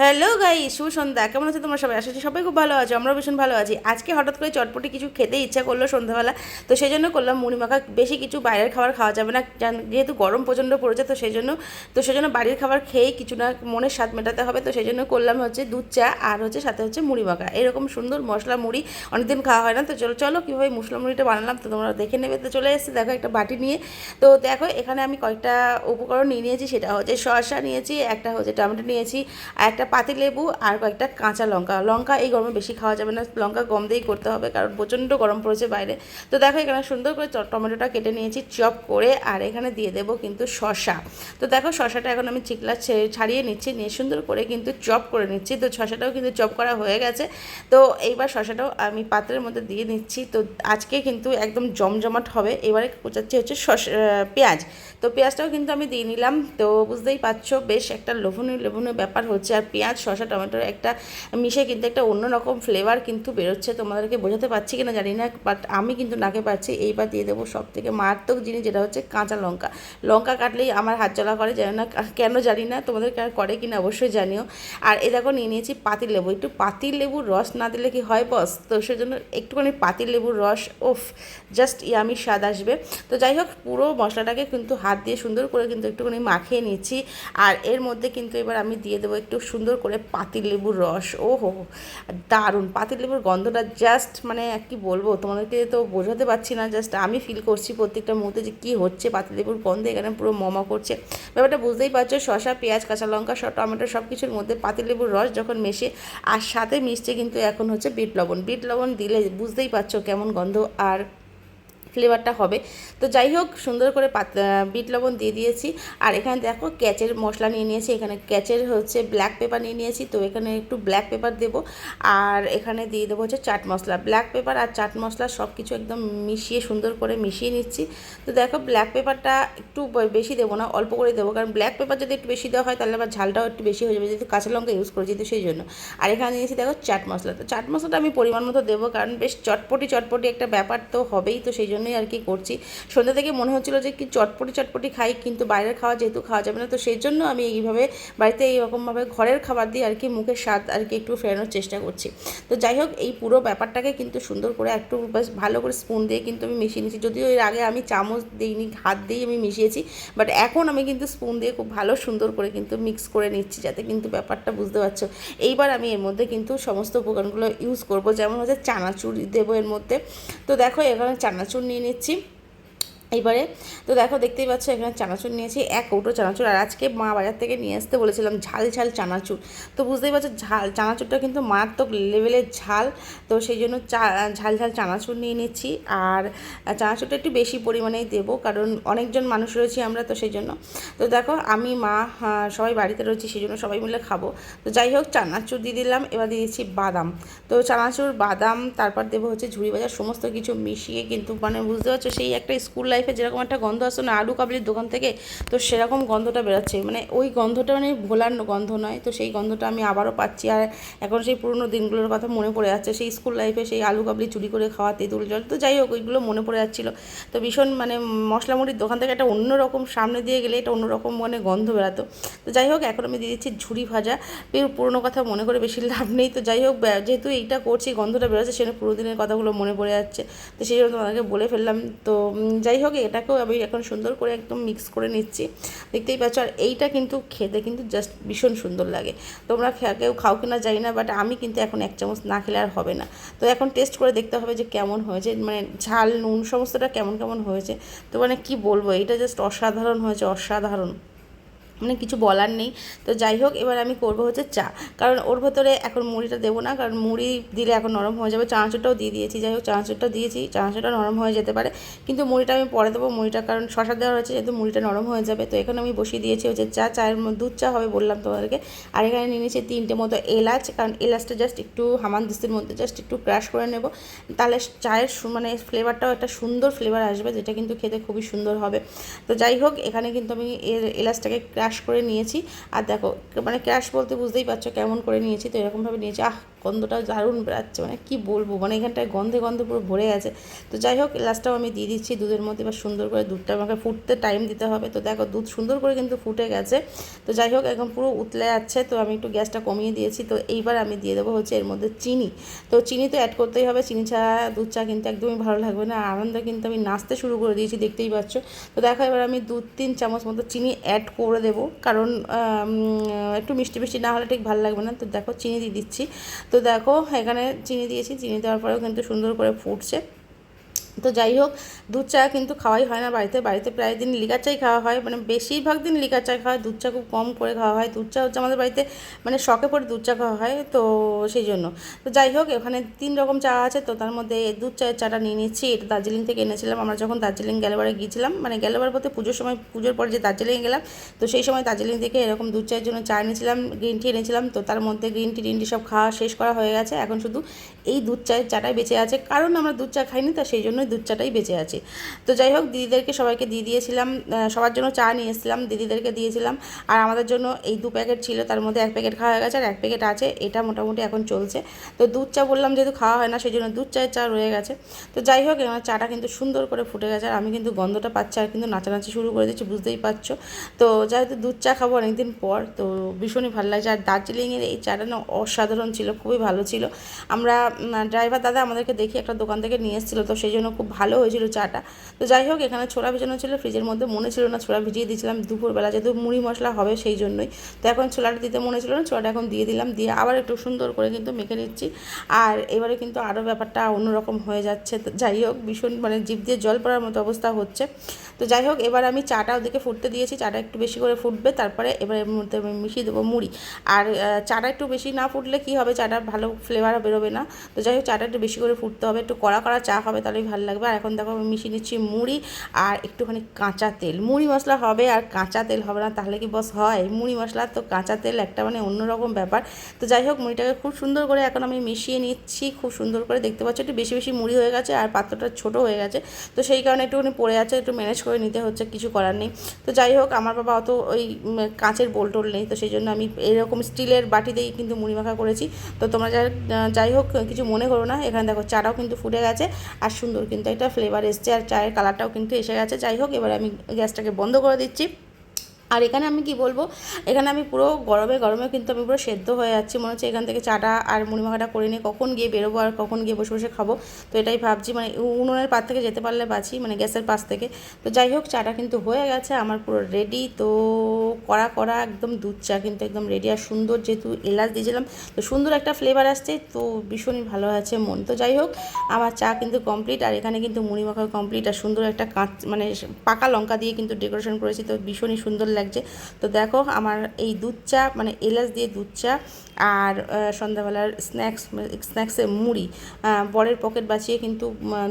Hello guy শুভ সন্ধ্যা। কেমন আছে তোমরা সবাই? আসলে সবাই খুব ভালো আছে, আমরাও ভীষণ ভালো আছি। আজকে হঠাৎ করে চটপটি কিছু খেতে ইচ্ছা করল সন্ধ্যাবেলা, তো সেই জন্য করলাম মুড়ি মাখা বেশি কিছু বাইরের খাবার খাওয়া যাবে না যেহেতু গরম প্রচণ্ড পড়েছে, তো সেই জন্য তো সেই জন্য বাড়ির খাবার খেয়েই কিছু না মনের স্বাদ মেটাতে হবে, তো সেই জন্য করলাম হচ্ছে দুধ চা আর হচ্ছে সাথে হচ্ছে মুড়ি মাখা এরকম সুন্দর মশলা মুড়ি অনেকদিন খাওয়া হয় না, তো চলো চলো কীভাবে মশলা মুড়িটা বানালাম, তো তোমরা দেখে নেবে, তো চলে এসেছে দেখো একটা বাটি নিয়ে। তো দেখো, এখানে আমি কয়েকটা উপকরণ নিয়ে নিয়েছি, সেটা হচ্ছে শসা নিয়েছি, একটা হচ্ছে টমেটো নিয়েছি, আর একটা পাতিলেবু আর কয়েকটা কাঁচা লঙ্কা। লঙ্কা এই গরমে বেশি খাওয়া যাবে না। লঙ্কা কম দিয়েই করতে হবে কারণ প্রচণ্ড গরম পড়েছে বাইরে। তো দেখো এখানে সুন্দর করে টমেটোটা কেটে নিয়েছি চপ করে আর এখানে দিয়ে দেবো কিন্তু শসা। তো দেখো শশাটা এখন আমি চিকলা ছাড়িয়ে নিচ্ছি নিয়ে সুন্দর করে কিন্তু চপ করে নিচ্ছি। তো শসাটাও কিন্তু চপ করা হয়ে গেছে। তো এইবার শসাটাও আমি পাত্রের মধ্যে দিয়ে নিচ্ছি তো আজকে কিন্তু একদম জমজমাট হবে। এবারে কোচাচ্ছি হচ্ছে আহ, পেঁয়াজ। তো পেঁয়াজটাও কিন্তু আমি দিয়ে নিলাম। তো বুঝতেই পারছ বেশ একটা লোভনীয় লোভনীয় ব্যাপার হচ্ছে। আর পেঁয়াজ, শসা, টমেটোর একটা মিশে কিন্তু একটা অন্যরকম ফ্লেভার কিন্তু বেরোচ্ছে। তোমাদেরকে বোঝাতে পারছি কিনা জানি না বাট আমি কিন্তু নাকে পাচ্ছি এইবার দিয়ে দেবো সব থেকে মারাত্মক জিনিস, যেটা হচ্ছে কাঁচা লঙ্কা। লঙ্কা কাটলেই আমার হাত চলা করে, জানি না কেন জানি না তোমাদের কার করে কিনা অবশ্যই জানিও। আর এ দেখো, নিয়ে নিয়েছি পাতিল লেবু। একটু পাতিল লেবুর রস না দিলে কি হয় বস তো সেজন্য একটুখানি পাতিল লেবুর রস ওফ জাস্ট ইয়ামি স্বাদ আসবে। তো যাই হোক, পুরো মশলাটাকে কিন্তু হাত দিয়ে সুন্দর করে কিন্তু একটুখানি মাখিয়ে নিচ্ছি আর এর মধ্যে কিন্তু এবার আমি দিয়ে দেবো একটু সুন্দর করে পাতিল লেবুর রস ও হো দারুণ। পাতিল লেবুর গন্ধটা জাস্ট মানে কি বলব, তোমাদেরকে তো বোঝাতে পারছি না জাস্ট আমি ফিল করছি প্রত্যেকটা মুহূর্তে যে কী হচ্ছে, পাতিল লেবুর গন্ধে এখানে পুরো মমা করছে। ব্যাপারটা বুঝতেই পারছ, শসা, পেঁয়াজ, কাঁচা লঙ্কা সব টমেটো সব কিছুর মধ্যে পাতিল লেবুর রস যখন মেশে, আর সাথে মিশছে কিন্তু এখন হচ্ছে বিট লবণ। বিট লবণ দিলে বুঝতেই পারছ কেমন গন্ধ, আর ফ্লেভারটা হবে। তো যাই হোক, সুন্দর করে বিট লবণ দিয়ে দিয়েছি। আর এখানে দেখো, ক্যাচের মশলা নিয়ে নিয়েছি। এখানে ক্যাচের হচ্ছে ব্ল্যাক পেপার নিয়ে নিয়েছি। তো এখানে একটু ব্ল্যাক পেপার দেবো। আর এখানে দিয়ে দেবো হচ্ছে চাট মশলা। ব্ল্যাক পেপার আর চাট মশলা সব কিছু একদম মিশিয়ে, সুন্দর করে মিশিয়ে নিচ্ছি। তো দেখো ব্ল্যাক পেপারটা একটু বেশি দেবো না, অল্প করে দেবো। কারণ ব্ল্যাক পেপার যদি একটু বেশি দেওয়া হয়, তাহলে আবার ঝালটাও একটু বেশি হয়ে যাবে। যেহেতু কাঁচা লঙ্কা ইউজ করেছি তো সেই জন্য। আর এখানে নিয়েছি দেখো চাট মশলা। তো চাট মশলাটা আমি পরিমাণ মতো দেবো। কারণ বেশ চটপটি চটপটি একটা ব্যাপার তো হবেই। তো সেই জন্যই আর কি করছি। সন্ধ্যা থেকে মনে হচ্ছিল যে কি চটপটি চটপটি খাই, কিন্তু বাইরের খাওয়া যেহেতু খাওয়া যাবে না, তো সেই জন্য আমি এইভাবে বাড়িতে এইরকমভাবে ঘরের খাবার দিয়ে আর কি মুখের স্বাদ আর কি একটু ফেরানোর চেষ্টা করছি। তো যাই হোক, এই পুরো ব্যাপারটাকে কিন্তু সুন্দর করে একটু বেশ ভালো করে স্পুন দিয়ে কিন্তু আমি মিশিয়ে নিয়েছি। যদিও এর আগে আমি চামচ দিইনি, হাত দিয়েই আমি মিশিয়েছি বাট এখন আমি কিন্তু স্পুন দিয়ে খুব ভালো সুন্দর করে কিন্তু মিক্স করে নিচ্ছি, যাতে কিন্তু ব্যাপারটা বুঝতে পারছ। এইবার আমি এর মধ্যে কিন্তু সমস্ত উপকরণগুলো ইউজ করব, যেমন হচ্ছে চানাচুর দেবো এর মধ্যে। তো দেখো, এখানে চানাচুর নিয়ে নিচ্ছি। এইবারে। তো দেখো, দেখতেই পাচ্ছ, এখানে চানাচুর নিয়েছি, এক কৌটো চানাচুর। আর আজকে মা বাজার থেকে নিয়ে আসতে বলেছিলাম ঝাল ঝাল চানাচুর। তো বুঝতেই পারছ, ঝাল, চানাচুরটা কিন্তু মারাত্মক লেভেলের ঝাল। তো সেই জন্য ঝাল ঝাল চানাচুর নিয়ে নিচ্ছি। আর চানাচুরটা একটু বেশি পরিমাণেই দেবো, কারণ অনেকজন মানুষ রয়েছি আমরা, তো সেই জন্য। তো দেখো, আমি, মা সবাই বাড়িতে রয়েছি, সেই জন্য সবাই মিলে খাব। তো যাই হোক, চানাচুর দিয়ে দিলাম, এবার দিয়ে দিচ্ছি বাদাম। তো চানাচুর, বাদাম, তারপর দেবো হচ্ছে ঝুড়ি বাজার, সমস্ত কিছু মিশিয়ে কিন্তু মানে বুঝতে পারছ, সেই একটা স্কুল লাইফে যেরকম একটা গন্ধ আসতো না আলু কাবলির দোকান থেকে, তো সেরকম গন্ধটা বেরোচ্ছে। মানে ওই গন্ধটা মানে ভোলার গন্ধ নয়, তো সেই গন্ধটা আমি আবারও পাচ্ছি। আর এখন সেই পুরনো দিনগুলোর কথা মনে পড়ে যাচ্ছে, সেই স্কুল লাইফে সেই আলু কাবলি চুরি করে খাওয়া, তেঁতুল জল, তো যাই হোক, ওইগুলো মনে পড়ে যাচ্ছিল। তো ভীষণ মানে মশলা মুড়ির দোকান থেকে একটা অন্যরকম সামনে দিয়ে গেলে এটা অন্যরকম মানে গন্ধ বেরাতো। তো যাই হোক, এখন আমি দিয়ে দিচ্ছি ঝুড়ি ভাজা। পুরোনো কথা মনে করে বেশি লাভ নেই। তো যাই হোক যেহেতু এইটা করছি, গন্ধটা বেরোচ্ছে সেটা পুরো দিনের কথাগুলো মনে পড়ে যাচ্ছে। তো সেই জন্য তোমাদেরকে বলে ফেললাম। তো যাই হোক এটাকেও আমি এখন সুন্দর করে একদম মিক্স করে নিচ্ছি। দেখতেই পাচ্ছ, আর এইটা কিন্তু খেতে কিন্তু জাস্ট ভীষণ সুন্দর লাগে। তোমরা কেউ খাও কিনা জানি না বাট আমি কিন্তু এখন এক চামচ না খেলে আর হবে না। তো এখন টেস্ট করে দেখতে হবে যে কেমন হয়েছে মানে ঝাল, নুন, সমস্তটা কেমন কেমন হয়েছে। তো মানে কি বলব এটা জাস্ট অসাধারণ হয়েছে, অসাধারণ। মানে কিছু বলার নেই। তো যাই হোক, এবার আমি করব হচ্ছে চা। কারণ ওর ভেতরে এখন মুড়িটা দেবো না, কারণ মুড়ি দিলে এখন নরম হয়ে যাবে। চানাচুরটাও দিয়ে দিয়েছি, যাই হোক, চানাচুরটা দিয়েছি, চানাচুরটা নরম হয়ে যেতে পারে। কিন্তু মুড়িটা আমি পরে দেবো, মুড়িটা কারণ শশা দেওয়া হয়েছে যেহেতু মুড়িটা নরম হয়ে যাবে। তো এখানে আমি বসিয়ে দিয়েছি হচ্ছে চা, চায়ের দুধ চা হবে বললাম তোমাদেরকে। আর এখানে নিয়ে নিয়েছি তিনটে মতো এলাচ, কারণ এলাচটা জাস্ট একটু হামান হামানদিস্তির মধ্যে জাস্ট একটু ক্রাশ করে নেব। তাহলে চায়ের মানে ফ্লেভারটাও একটা সুন্দর ফ্লেভার আসবে, যেটা কিন্তু খেতে খুবই সুন্দর হবে। তো যাই হোক, এখানে কিন্তু আমি এলাচটাকে ক্র্যাশ করে নিয়েছি। আর দেখো মানে ক্র্যাশ বলতে বুঝতেই পারছ কেমন করে নিয়েছি, তো এরকমভাবে নিয়েছি। আহ গন্ধটাও দারুণ বেড়াচ্ছে মানে কি বলব? মানে এখানটায় গন্ধে গন্ধে পুরো ভরে গেছে। তো যাই হোক লাস্টটাও আমি দিয়ে দিচ্ছি দুধের মধ্যে, এবার সুন্দর করে দুধটা আমাকে ফুটতে টাইম দিতে হবে। তো দেখো, দুধ সুন্দর করে কিন্তু ফুটে গেছে। তো যাই হোক এখন পুরো উতলে যাচ্ছে। তো আমি একটু গ্যাসটা কমিয়ে দিয়েছি। তো এইবার আমি দিয়ে দেবো হচ্ছে এর মধ্যে চিনি। তো চিনি তো অ্যাড করতেই হবে। চিনি ছাড়া দুধ চা কিন্তু একদমই ভালো লাগবে না। আনন্দ কিন্তু আমি নাচতে শুরু করে দিয়েছি, দেখতেই পাচ্ছ। তো দেখো, এবার আমি দু তিন চামচ মতো চিনি অ্যাড করে দেবো। কারণ একটু মিষ্টি মিষ্টি না হলে ঠিক ভালো লাগবে না। তো দেখো, চিনি দিয়ে দিচ্ছি। তো দেখো এখানে চিনি দিয়েছি চিনি দেওয়ার পরেও কিন্তু সুন্দর করে ফুটছে। তো যাই হোক, দুধ চা কিন্তু খাওয়াই হয় না বাড়িতে। বাড়িতে প্রায় দিন লিকার চাই খাওয়া হয় মানে বেশিরভাগ দিন লিকার চা খাওয়া হয়, দুধ চা খুব কম করে খাওয়া হয়। দুধ চা হচ্ছে আমাদের বাড়িতে মানে শখে পড়ে দুধ চা খাওয়া হয়, তো সেই জন্য। তো যাই হোক, এখানে তিন রকম চা আছে, তো তার মধ্যে দুধ চায়ের চাটা নিয়ে নিচ্ছি। এটা দার্জিলিং থেকে এনেছিলাম, আমরা যখন দার্জিলিং গেলেবারে গিয়েছিলাম মানে গেলেবার বলতে পুজোর সময়, পুজোর পর যে দার্জিলিং গেলাম, তো সেই সময় দার্জিলিং থেকে এরকম দুধ চায়ের জন্য চা এনেছিলাম, গ্রিন টি এনেছিলাম, তো তার মধ্যে গ্রিন টি, টিন টি সব খাওয়া শেষ করা হয়ে গেছে। এখন শুধু এই দুধ চায়ের চাটাই বেঁচে আছে। কারণ আমরা দুধ চা খাইনি, তা সেই জন্যই দুধ চাটাই বেঁচে আছে। তো যাই হোক, দিদিদেরকে সবাইকে দিয়ে দিয়েছিলাম সবার জন্য চা নিয়ে এসেছিলাম, দিদিদেরকে দিয়েছিলাম। আর আমাদের জন্য এই দু প্যাকেট ছিল, তার মধ্যে এক প্যাকেট খাওয়া হয়ে গেছে, আর এক প্যাকেট আছে, এটা মোটামুটি এখন চলছে। তো দুধ চা বললাম যেহেতু খাওয়া হয় না, সেই জন্য দুধ চায়ের চা রয়ে গেছে। তো যাই হোক, এবার চাটা কিন্তু সুন্দর করে ফুটে গেছে, আর আমি কিন্তু গন্ধটা পাচ্ছি, আর কিন্তু নাচানাচি শুরু করে দিচ্ছি বুঝতেই পারছ। তো যেহেতু দুধ চা খাব অনেকদিন পর, তো ভীষণই ভালো লাগছে। আর দার্জিলিংয়ের এই চাটা না অসাধারণ ছিল, খুবই ভালো ছিল। আমরা ড্রাইভার দাদা আমাদেরকে দেখি একটা দোকান থেকে নিয়ে এসেছিল, তো সেই জন্য খুব ভালো হয়েছিল চাটা। তো যাই হোক, এখানে ছোলা ভিজানো ছিল, ফ্রিজের মধ্যে মনে ছিল না ছোলা ভিজিয়ে দিয়েছিলাম দুপুরবেলা, যেহেতু মুড়ি মশলা হবে সেই জন্যই। তো এখন ছোলাটা দিতে মনে ছিল না, ছোলাটা এখন দিয়ে দিলাম, দিয়ে আবার একটু সুন্দর করে কিন্তু মেখে নিচ্ছি। আর এবারে কিন্তু আরও ব্যাপারটা অন্যরকম হয়ে যাচ্ছে। যাই হোক, ভীষণ মানে জিভ দিয়ে জল পড়ার মতো অবস্থা হচ্ছে। তো যাই হোক, এবার আমি চাটা ওদিকে ফুটতে দিয়েছি, চাটা একটু বেশি করে ফুটবে, তারপরে এবার এর মধ্যে মিশিয়ে দেবো মুড়ি। আর চাটা একটু বেশি না ফুটলে কি হবে? চাটা ভালো ফ্লেভার বেরোবে না। তো যাই হোক, চাটা একটু বেশি করে ফুটতে হবে, একটু কড়া কড়া চা হবে তাহলেই ভালো লাগবে। আর এখন দেখো আমি মিশিয়ে নিচ্ছি মুড়ি আর একটুখানি কাঁচা তেল। মুড়ি মশলা হবে আর কাঁচা তেল হবে না, তাহলে কি বস হয়? মুড়ি মশলা তো কাঁচা তেল একটা মানে অন্যরকম ব্যাপার। তো যাই হোক, মুড়িটাকে খুব সুন্দর করে এখন আমি মিশিয়ে নিচ্ছি, খুব সুন্দর করে। দেখতে পাচ্ছি একটু বেশি বেশি মুড়ি হয়ে গেছে আর পাত্রটা ছোট হয়ে গেছে। তো সেই কারণে একটুখানি পড়ে আছে, একটু ম্যানেজ করে নিতে হচ্ছে, কিছু করার নেই। তো যাই হোক, আমার বাবা অত ওই কাঁচের বোল টোল নেই, তো সেই জন্য আমি এরকম স্টিলের বাটিতেই কিন্তু মুড়ি মাখা করেছি। তো তোমরা যাই যাই হোক, কিছু মনে করো না। এখানে দেখো চাটাও কিন্তু ফুটে গেছে আর সুন্দর কিন্তু একটা ফ্লেভার এসছে আর চায়ের কালারটাও কিন্তু এসে গেছে। যাই হোক, এবার আমি গ্যাসটাকে বন্ধ করে দিচ্ছি। আর এখানে আমি কি বলব? এখানে আমি পুরো গরমে গরমে কিন্তু আমি পুরো সেদ্ধ হয়ে যাচ্ছি। মনে হচ্ছে এখান থেকে চাটা আর মুড়ি মাখাটা করে নিয়ে কখন গিয়ে বেরোবো আর কখন গিয়ে বসে বসে খাব? তো এটাই ভাবছি। মানে উনুনের পার থেকে যেতে পারলে বাঁচি মানে গ্যাসের পাশ থেকে। তো যাই হোক, চাটা কিন্তু হয়ে গেছে, আমার পুরো রেডি তো কড়া কড়া, একদম দুধ চা কিন্তু একদম রেডি আর সুন্দর যেহেতু এলাচ দিয়েছিলাম তো সুন্দর একটা ফ্লেভার আসছে। তো ভীষণই ভালো আছে মন। তো যাই হোক, আমার চা কিন্তু কমপ্লিট আর এখানে কিন্তু মুড়ি মাখা কমপ্লিট আর সুন্দর একটা কাঁচ মানে পাকা লঙ্কা দিয়ে কিন্তু ডেকোরেশন করেছি। তো ভীষণই সুন্দর লাগছে। তো দেখো আমার এই দুধ চা মানে এলাচ দিয়ে দুধ চা আর সন্ধ্যাবেলার স্ন্যাক্স স্ন্যাক্সের মুড়ি বরের পকেট বাঁচিয়ে কিন্তু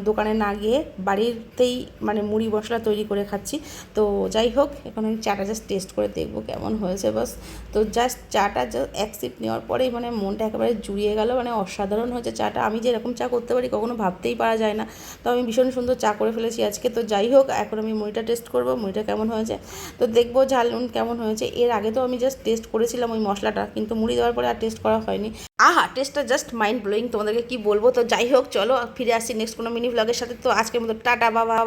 দোকানে না গিয়ে বাড়িতেই মানে মুড়ি মশলা তৈরি করে খাচ্ছি। তো যাই হোক, এখন আমি চাটা জাস্ট টেস্ট করে দেখব কেমন হয়েছে বাস। তো জাস্ট চাটা জাস্ট এক সিপ নেওয়ার পরেই মানে মনটা একেবারে জুড়িয়ে গেল মানে অসাধারণ হয়েছে চাটা। আমি যে এরকম চা করতে পারি কখনো ভাবতেই পারা যায় না। তো আমি ভীষণ সুন্দর চা করে ফেলেছি আজকে। তো যাই হোক, এখন আমি মুড়িটা টেস্ট করব, মুড়িটা কেমন হয়েছে? তো দেখব ঝাল নুন কেমন হয়েছে, এর আগে তো আমি জাস্ট টেস্ট করেছিলাম ওই মশলাটা, কিন্তু মুড়ি দেওয়ার পরে আর টেস্ট করা হয়নি। আহা টেস্টটা জাস্ট মাইন্ড ব্লোয়িং তোমাদেরকে কি বলব? তো যাই হোক, চলো, ফিরে আসি নেক্সট কোনো মিনি ব্লগের সাথে। তো আজকের মতো, টাটা, বাবা।